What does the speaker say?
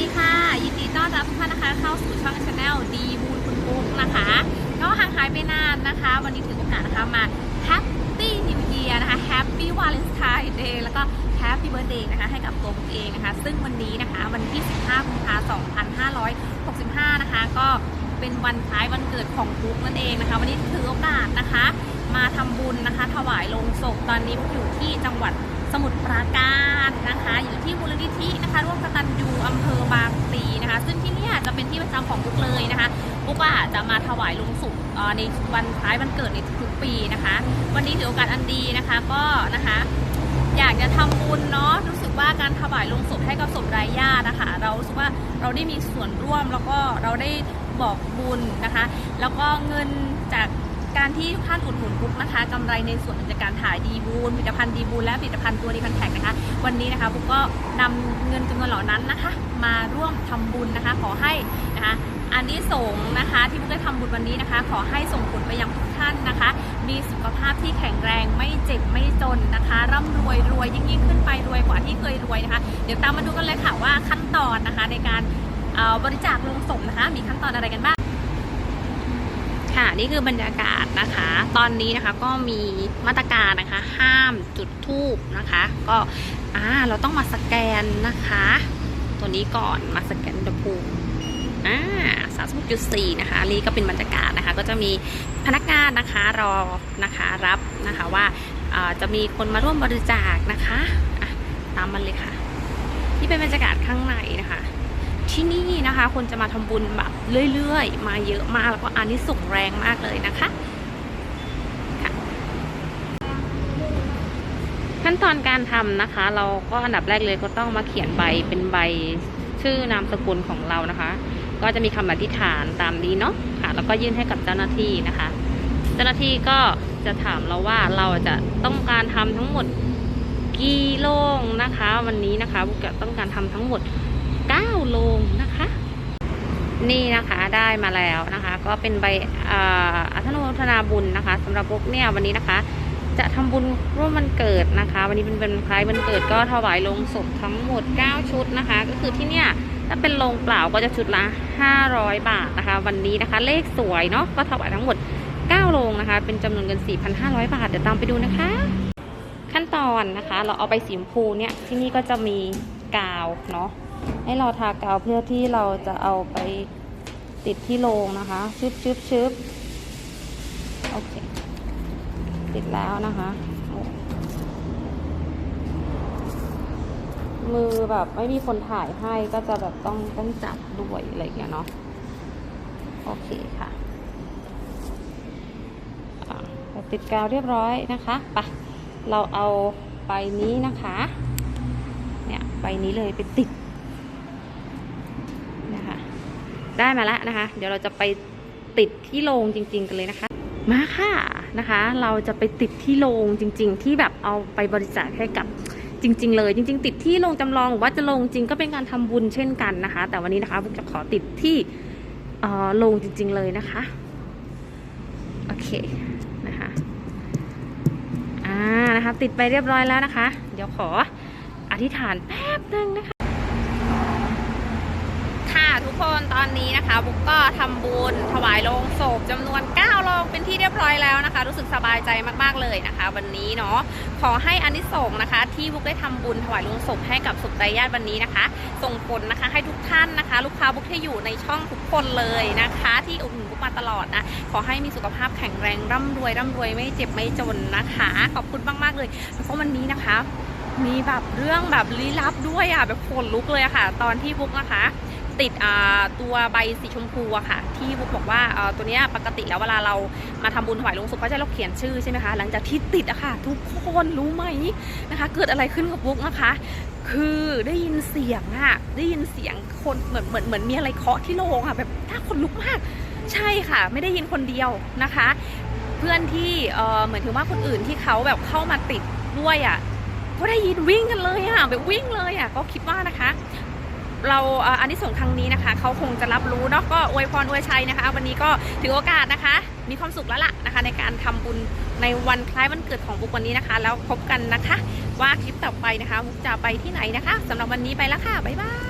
ดีค่ะ ยินดีต้อนรับทุกท่านนะคะ เข้าสู่ช่องชาแนลดีบูนคุณปุ๊กนะคะ ก็ห่างหายไปนานนะคะ วันนี้ถือโอกาสนะคะมา Happy New Year นะคะ Happy Valentine Day แล้วก็ Happy Birthday นะคะให้กับตัวผมเองนะคะ ซึ่งวันนี้นะคะวันที่ 15กุมภาพันธ์2565 นะคะ ก็เป็นวันคล้ายวันเกิดของปุ๊กนั่นเองนะคะ วันนี้ถือโอกาสนะคะ มาทำบุญนะคะ ถวายลงศพตอนนี้ปุ๊กอยู่ที่จังหวัด สมุทรปราการนะคะ อยู่ที่มูลนิธินะคะ ร่วมกตัญญูอำเภอบางพลีนะคะ ซึ่งที่นี่จะเป็นที่ประจำของปุ๊กเลยนะคะปุ๊กว่าจะมาถวายลงศพเอ่อในวันคล้ายวันเกิดในทุกๆปีนะคะ วันนี้ถือโอกาสอันดีนะคะ ก็นะคะอยากจะทำบุญเนาะรู้สึกว่าการถวายลงศพให้กับศพไร้ญาตินะคะ เรารู้สึกว่าเราได้มีส่วนร่วมแล้วก็เราได้บอกบุญนะคะ แล้วก็เงินจาก การที่ทุกท่านอุดหนุนบุ๊กนะคะกำไรในส่วนจากการถ่ายดีบูลผลิตภัณฑ์ดีบูลและผลิตภัณฑ์ตัวดีพันแท็กนะคะวันนี้นะคะบุ๊กก็นำเงินจำนวนเหล่านั้นนะคะ มาร่วมทำบุญนะคะ ขอให้นะคะอันนี้ส่งนะคะที่บุ๊กได้ทำบุญวันนี้นะคะ ขอให้ส่งผลไปยังทุกท่านนะคะ มีสุขภาพที่แข็งแรงไม่เจ็บไม่จนนะคะ ร่ำรวยรวยยิ่งยิ่งขึ้นไปรวยกว่าที่เคยรวยนะคะ เดี๋ยวตามมาดูกันเลยค่ะว่าขั้นตอนนะคะในการบริจาคลงศพนะคะ มีขั้นตอนอะไรกันบ้าง ค่ะนี่คือบรรยากาศนะคะ ตอนนี้นะคะก็มีมาตรการนะคะ ห้ามจุดทูบนะคะ ก็อ่าเราต้องมาสแกนนะคะ ตัวนี้ก่อนมาสแกนอุณภูมิอ่าสามสิบจุดสี่นะคะนี่ก็เป็นบรรยากาศนะคะ ก็จะมีพนักงานนะคะรอนะคะรับนะคะว่าอ่าจะมีคนมาร่วมบริจาคนะคะะตามมันเลยค่ะ นี่เป็นบรรยากาศข้างในนะคะ ที่นี่นะคะ คนจะมาทำบุญแบบเรื่อยๆ มาเยอะมากแล้วก็อานิสงส์แรงมากเลยนะคะขั้นตอนการทำนะคะ เราก็อันดับแรกเลยก็ต้องมาเขียนใบเป็นใบชื่อนามสกุลของเรานะคะ ก็จะมีคำอธิษฐานตามนี้เนาะค่ะ แล้วก็ยื่นให้กับเจ้าหน้าที่นะคะ เจ้าหน้าที่ก็จะถามเราว่าเราจะต้องการทำทั้งหมดกี่โรงนะคะ วันนี้นะคะบุกจะต้องการทำทั้งหมด 9โลงนะคะ นี่นะคะได้มาแล้วนะคะ ก็เป็นใบอัธโนทนาบุญนะคะสำหรับพวกเนี่ยวันนี้นะคะ จะทำบุญร่วมวันเกิดนะคะ วันนี้เป็นวันคล้ายวันเกิดก็ถวายลงศพทั้งหมด 9 ชุดนะคะ ก็คือที่เนี่ยถ้าเป็นโรงเปล่าก็จะชุดละ 500 บาทนะคะ วันนี้นะคะ เลขสวยเนาะก็ถวายทั้งหมด9โรงนะคะ เป็นจำนวนเงิน 4,500 บาท เดี๋ยวตามไปดูนะคะ ขั้นตอนนะคะ เราเอาใบสีชมพูเนี่ย ที่นี่ก็จะมีกาวเนาะ ให้เราทากาวเพื่อที่เราจะเอาไปติดที่โรงนะคะชึบชึบชึบโอเค ติดแล้วนะคะ มือแบบไม่มีคนถ่ายให้ก็จะแบบต้องต้องจับด้วยอะไรอย่างเงี้ยเนาะโอเคค่ะอะติดกาวเรียบร้อยนะคะไปะเราเอาใบนี้นะคะ เนี่ยใบนี้เลยไปติด นะคะ ได้มาแล้วนะคะ เดี๋ยวเราจะไปติดที่โรงจริง ๆ กันเลยนะคะ มาค่ะนะคะ เราจะไปติดที่โรงจริง ๆ ที่แบบเอาไปบริจาคให้กับจริง ๆ เลยจริง ๆ ติดที่โรงจำลองหรือว่าจะโรงจริงก็เป็นการทำบุญเช่นกันนะคะ แต่วันนี้นะคะผมจะขอติดที่โรงจริง ๆ เลยนะคะโอเคนะคะอ่านะคะ ติดไปเรียบร้อยแล้วนะคะ เดี๋ยวขออธิษฐานแป๊บนึงนะคะ ทุกคนตอนนี้นะคะบุ๊กก็ทำบุญถวายโลงศพจำนวน9โลงเป็นที่เรียบร้อยแล้วนะคะ รู้สึกสบายใจมากๆเลยนะคะ วันนี้เนาะขอให้อานิสงส์นะคะ ที่บุ๊กได้ทำบุญถวายโลงศพให้กับศพไร้ญาติวันนี้นะคะ ส่งผลนะคะให้ทุกท่านนะคะ ลูกค้าบุ๊กที่อยู่ในช่องทุกคนเลยนะคะ ที่อุดหนุนบุ๊กมาตลอดนะขอให้มีสุขภาพแข็งแรงร่ำรวยร่ำรวยไม่เจ็บไม่จนนะคะ ขอบคุณมากๆเลยแล้วก็วันนี้นะคะมีแบบเรื่องแบบลี้ลับด้วยอะแบบขนลุกเลยอะค่ะ ตอนที่บุ๊กนะคะ ติดตัวใบสีชมพูอะค่ะ ที่บุ๊กบอกว่าตัวนี้ปกติแล้วเวลาเรามาทำบุญถวายลงศพก็จะเราเขียนชื่อใช่ไหมคะหลังจากที่ติดอะค่ะ ทุกคนรู้ไหมนะคะ เกิดอะไรขึ้นกับบุ๊กนะคะ คือได้ยินเสียงอะได้ยินเสียงคนเหมือนเหมือนเหมือนมีอะไรเคาะที่โรงอะแบบถ้าคนลุกมากใช่ค่ะ ไม่ได้ยินคนเดียวนะคะ เพื่อนที่เอ่อเหมือนถือว่าคนอื่นที่เขาแบบเข้ามาติดด้วยอะก็ได้ยินวิ่งกันเลยอะแบบวิ่งเลยอะก็คิดว่านะคะ เราอันนี้ส่งส์ครั้งนี้นะคะเขาคงจะรับรู้เนาะก็อวยพรอวยชัยนะคะ วันนี้ก็ถือโอกาสนะคะ มีความสุขแล้วล่ะนะคะ ในการทำบุญในวันคล้ายวันเกิดของบุควันนี้นะคะ แล้วพบกันนะคะ ว่าคลิปต่อไปนะคะมุกจะไปที่ไหนนะคะสำหรับวันนี้ไปแล้วค่ะบ๊ายบาย